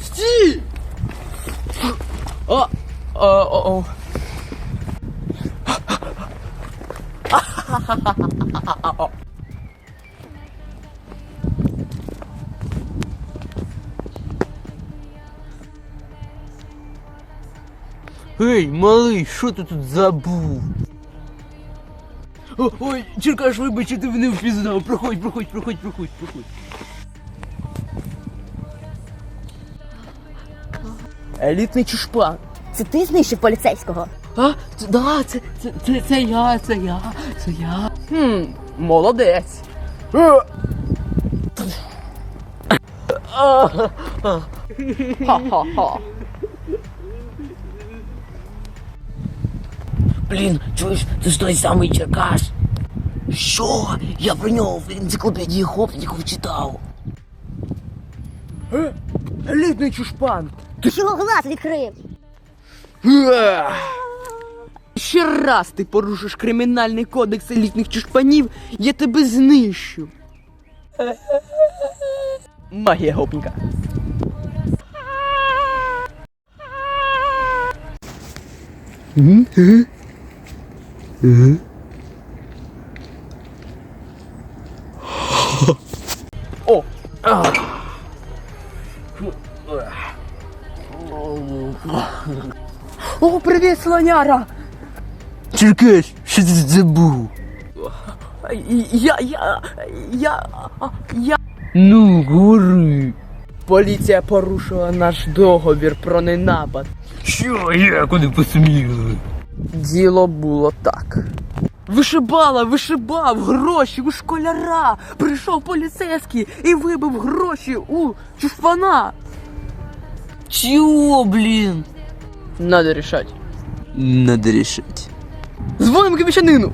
Стій! О, о, о, о. Ей, малий, що ти тут забув? О, ой, Черкаш, вибач, я тебе не впізнав. Проходь, проходь, проходь, проходь, проходь. Елітний чушпан. Це ти знищив поліцейського? А, це, да, це, це, це, це я, це я, це я. Хм, молодець. Е. Ха-ха-ха. Блін, чуєш, це ж той самий Черкаш. Що? Я про нього в енциклопедії гопників читав. Е, Елітний чушпан. Ти чого глаз відкрив? Ще раз ти порушиш кримінальний кодекс елітних чушпанів, я тебе знищу. Магія гопніка. О! О, привіт, слоняра! Черкаш, що ти забув? Я, я, я, я. Ну, говори. Поліція порушила наш договір про ненапад. Що я куди посміли? Діло було так. Вишибала, вишибав гроші у школяра. Прийшов поліцейський і вибив гроші у чушпана. Чого, блин? Надо решать. Надо решать. Звоним к капічанину.